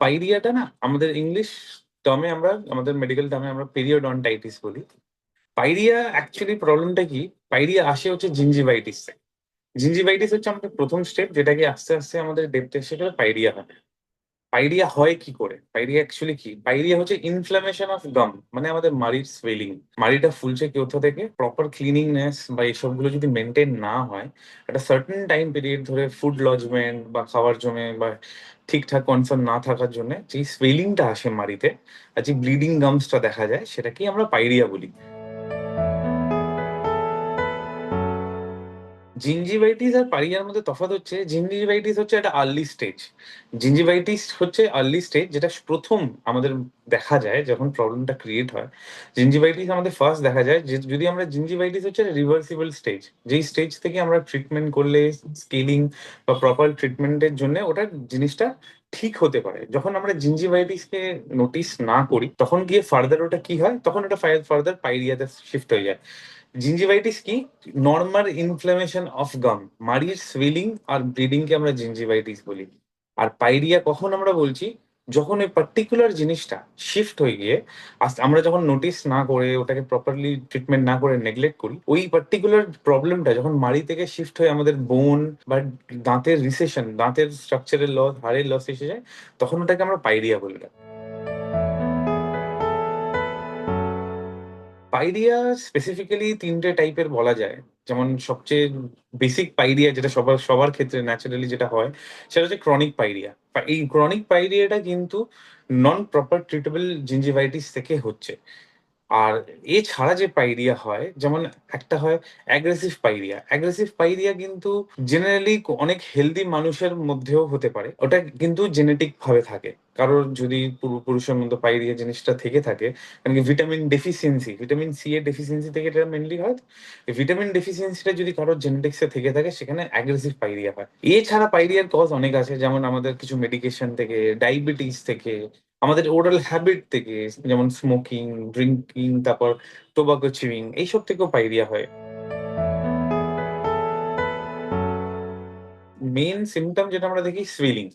পাইরিয়াটা না, আমাদের ইংলিশ টার্মে আমরা, আমাদের মেডিকেল টার্মে আমরা পেরিওডন্টাইটিস বলি। পাইরিয়া অ্যাকচুয়ালি প্রবলেমটা কি? পাইরিয়া আসে হচ্ছে জিঞ্জিভাইটিস থেকে জিঞ্জিভাইটিস হচ্ছে আমাদের প্রথম স্টেপ যেটাকে আস্তে আস্তে আমাদের ডেপথে গেলে পাইরিয়া হয় পাইরিয়া হয় কি করে? পাইরিয়া অ্যাকচুয়ালি কি? পাইরিয়া হচ্ছে ইনফ্লামেশন অফ গাম মানে আমাদের মাড়ির সুয়েলিং মাড়িটা ফুলছে কোথা থেকে? প্রপার ক্লিনিংনেস বা এইসবগুলো যদি মেনটেন না হয়, একটা সার্টেন টাইম পিরিয়ড ধরে ফুড লজমেন্ট বা খাবার জমে বা ঠিকঠাক কনসার্ন না থাকার জন্য যে সুয়েলিংটা আসে মাড়িতে আর যে ব্লিডিং গামসটা দেখা যায়, সেটাকেই আমরা পাইরিয়া বলি। জিঞ্জিভাইটিস আর পারিয়ার মধ্যে তফাৎ হচ্ছে জিঞ্জিভাইটিস হচ্ছে একটা আর্লি স্টেজ জিঞ্জিভাইটিস হচ্ছে আর্লি স্টেজ যেটা প্রথম আমাদের দেখা যায় যখন প্রবলেমটা ক্রিয়েট হয়। জিঞ্জিভাইটিস আমাদের ফার্স্ট দেখা যায়, যে যদি আমরা জিঞ্জিভাইটিস হচ্ছে রিভার্সিবল স্টেজ যেই স্টেজ থেকে আমরা ট্রিটমেন্ট করলে স্কেলিং বা প্রপার ট্রিটমেন্টের জন্য ওটা জিনিসটা ঠিক হতে পারে। যখন আমরা জিঞ্জিভাইটিসকে নোটিস না করি, তখন গিয়ে ফার্দার ওটা কি হয়? তখন ওটা ফার্দার পাইরিয়াতে শিফট হয়ে যায়। জিঞ্জিভাইটিস কি নর্মাল ইনফ্লামেশন অফ গাম মাড়ির সুইলিং আর ব্লিডিং কে আমরা জিঞ্জিভাইটিস বলি। আর পাইরিয়া কখন আমরা বলছি? যখন ওই পার্টিকুলার জিনিসটা শিফট হয়ে গিয়ে আমরা যখন নোটিস না করে, ওটাকে প্রপারলি ট্রিটমেন্ট না করে নেগলেক্ট করি, ওই পার্টিকুলার প্রবলেমটা যখন মাড়ি থেকে শিফট হয়ে আমাদের বোন বা দাঁতের রিসেশন দাঁতের স্ট্রাকচারের লস হাড়ের লস এসে যায়, তখন ওটাকে আমরা পাইরিয়া বলে ডাকি। পাইরিয়া স্পেসিফিক্যালি তিনটে টাইপের বলা যায় যেমন সবচেয়ে বেসিক পাইরিয়া যেটা সবার সবার ক্ষেত্রে ন্যাচারালি যেটা হয়, সেটা হচ্ছে ক্রনিক পাইরিয়া এই ক্রনিক পাইরিয়াটা কিন্তু নন প্রপার ট্রিটেবল জিঞ্জিভাইটিস থেকে হচ্ছে। আর এছাড়া যে পাইরিয়া হয়, যেমন একটা হয় অ্যাগ্রেসিভ পাইরিয়া। অ্যাগ্রেসিভ পাইরিয়া কিন্তু জেনারেলি অনেক হেলদি মানুষের মধ্যেও হতে পারে। ওটা কিন্তু জেনেটিক ভাবে থাকে। কারোর যদি পুরু- পুরুষের মধ্যে পাইরিয়া জিনিসটা থেকে থাকে কারণ কি ভিটামিন ডেফিসিয়েন্সি ভিটামিন সি এর ডেফিসিয়েন্সি থেকে এটা মেনলি হয় ভিটামিন ডেফিসিয়েন্সিটা যদি কারোর জেনেটিক্সে থেকে থাকে, সেখানে অ্যাগ্রেসিভ পাইরিয়া হয়। এছাড়া পাইরিয়ার কজ অনেক আছে, যেমন আমাদের কিছু মেডিকেশন থেকে ডায়াবেটিস থেকে আমাদের ওরাল হ্যাবিট থেকে, যেমন স্মোকিং ড্রিঙ্কিং তারপর টোবাকো চিউইং এইসব থেকেও পাইরিয়া হয়। মেন সিমটম যেটা আমরা দেখি সুইলিং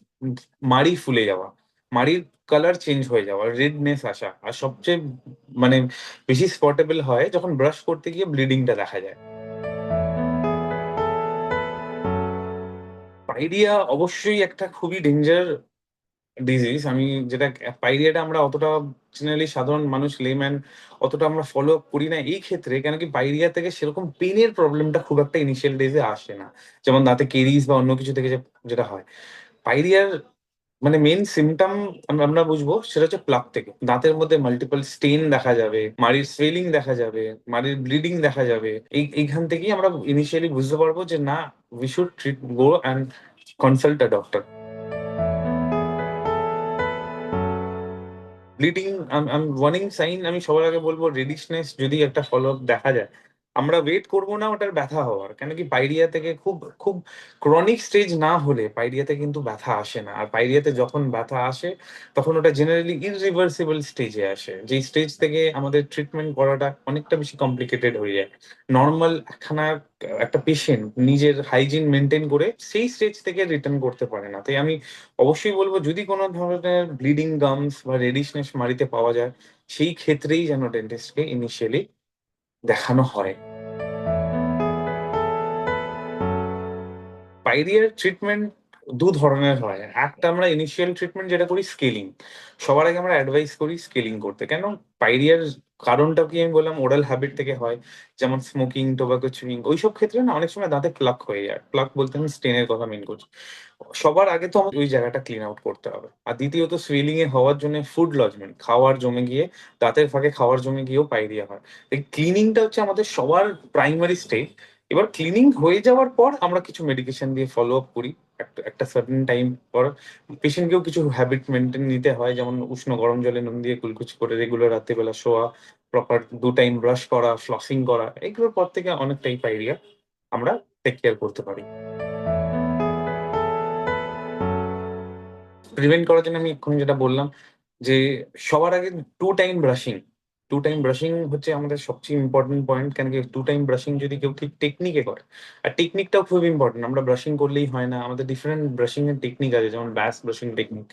মাড়ি ফুলে যাওয়া। মাড়ির কালার চেঞ্জ হয়ে যাওয়া রেডনেস আসা। আর সবচেয়ে মানে বেশি স্পটেবল হয় যখন ব্রাশ করতে গিয়ে ব্লিডিংটা দেখা যায়। পাইরিয়া অবশ্যই একটা খুবই ডেঞ্জার ডিজিজ আমি যেটা পাইরিয়াটা আমরা অতটা জেনারেলি সাধারণ মানুষ লেম্যান অতটা আমরা ফলো আপ করি না। এই ক্ষেত্রে কেন কি পাইরিয়া থেকে সেরকম পেনের প্রবলেমটা খুব একটা ইনিশিয়াল ডেজে আসে না। যেমন দাঁতে কেরিজ বা অন্য কিছু থেকে যেটা হয়। পাইরিয়ার মানে মেন সিমটম আমরা বুঝব সেটা হচ্ছে প্লাক থেকে। দাঁতের মধ্যে মাল্টিপল স্টেন দেখা যাবে, মাড়ির সুয়েলিং দেখা যাবে, মাড়ির ব্লিডিং দেখা যাবে। এই, এইখান থেকেই আমরা ইনিশিয়ালি বুঝতে পারব যে না we should treat go and consult a doctor bleeding warning sign আমি সবার আগে বলব রেডিশনেস যদি একটা ফলো দেখা যায় আমরা ওয়েট করব না, ওটার ব্যথা হওয়ার। কেন কি পাইরিয়া থেকে খুব খুব ক্রনিক স্টেজ না হলে পাইরিয়াতে কিন্তু ব্যথা আসে না। আর পাইরিয়াতে যখন ব্যথা আসে, তখন ওটা জেনারেলি ইররিভার্সিবল স্টেজে আসে। যেই স্টেজ থেকে আমাদের ট্রিটমেন্ট করাটা অনেকটা বেশি কমপ্লিকেটেড হয়ে যায়। নর্মাল একখানা একটা পেশেন্ট নিজের হাইজিন মেনটেন করে সেই স্টেজ থেকে রিটার্ন করতে পারে না। তাই আমি অবশ্যই বলব, যদি কোনো ধরনের ব্লিডিং গামস বা রেডিশনেস মারিতে পাওয়া যায়, সেই ক্ষেত্রেই যেন ডেন্টিস্টকে ইনিশিয়ালি দেখানো হয়। পাইরিয়ার ট্রিটমেন্ট দু ধরনের হয়। একটা আমরা ইনিশিয়াল ট্রিটমেন্ট যেটা করি স্কেলিং সবার আগে আমরা অ্যাডভাইস করি স্কেলিং করতে। কেন? পাইরিয়ার কারণটা কি আমি বললাম? ওরাল হ্যাবিট থেকে হয়, যেমন স্মোকিং টোবাকো চুইং ওইসব ক্ষেত্রে না অনেক সময় দাঁতে প্লাক হয়ে যায়। প্লাক বলতে আমি স্টেনের কথা মেন করছি। সবার আগে তো আমাদের ওই জায়গাটা ক্লিন আউট করতে হবে। আর দ্বিতীয়ত সুইলিং এ হওয়ার জন্য ফুড লজমেন্ট খাওয়ার জমে গিয়ে, দাঁতের ফাঁকে খাওয়ার জমে গিয়েও পাই দেওয়া হয়। ক্লিনিংটা হচ্ছে আমাদের সবার প্রাইমারি স্টেজ এবার ক্লিনিং হয়ে যাওয়ার পর আমরা কিছু মেডিকেশন দিয়ে ফলো আপ করি। একটা সার্টেন টাইম পর পেশেন্টকেও কিছু হ্যাবিট মেনটেন নিতে হয়, যেমন উষ্ণ গরম জলে নুন দিয়ে কুলকুচ করে রেগুলার রাত্রিবেলা শোয়া প্রপার দু টাইম ব্রাশ করা ফ্লসিং করা, এগুলোর পর থেকে অনেকটাই পাইরিয়া আমরা টেক কেয়ার করতে পারি। প্রিভেন্ট করার জন্য আমি এক্ষুনি যেটা বললাম যে সবার আগে two time brushing two time brushing হচ্ছে আমাদের সবচেয়ে ইম্পর্টেন্ট পয়েন্ট কেন কি টু টাইম ব্রাশিং যদি কেউ ঠিক টেকনিকে করে, আর টেকনিকটাও খুব ইম্পর্টেন্ট আমরা ব্রাশিং করলেই হয় না, আমাদের ডিফারেন্ট ব্রাশিং এর টেকনিক আছে, যেমন ব্যাস ব্রাশিং টেকনিক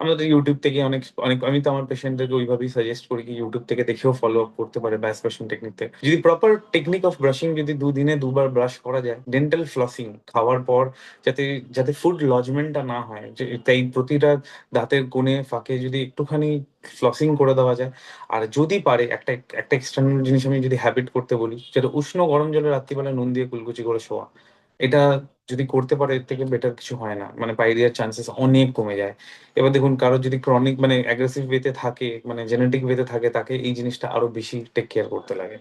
আমাদের ইউটিউব থেকে অনেক অনেক আমি তো আমার পেশেন্টদেরকে ওইভাবেই সাজেস্ট করি কি ইউটিউব থেকে দেখেও ফলো আপ করতে পারে ব্যাস ব্রাশিং টেকনিক থেকে। যদি প্রপার টেকনিক অফ ব্রাশিং যদি দুদিনে দুবার ব্রাশ করা যায়, ডেন্টাল ফ্লসিং খাওয়ার পর যাতে যাতে ফুড লজমেন্টটা না হয় তাই প্রতিটা দাঁতের কোণে ফাঁকে যদি একটুখানি ফ্লসিং করে দেওয়া যায় আর যদি পারে একটা একটা এক্সটার্নাল জিনিস আমি যদি হ্যাবিট করতে বলি যেটা উষ্ণ গরম জলে রাত্রিবেলা নুন দিয়ে কুলকুচি করে শোয়া এটা যদি করতে পারে, এর থেকে বেটার কিছু হয় না। মানে পাইরিয়ার চান্সেস অনেক কমে যায়। এবার দেখুন, কারও যদি ক্রনিক মানে অ্যাগ্রেসিভ ওয়েতে থাকে মানে জেনেটিক ওয়েতে থাকে, তাকে এই জিনিসটা আরও বেশি টেক কেয়ার করতে লাগে।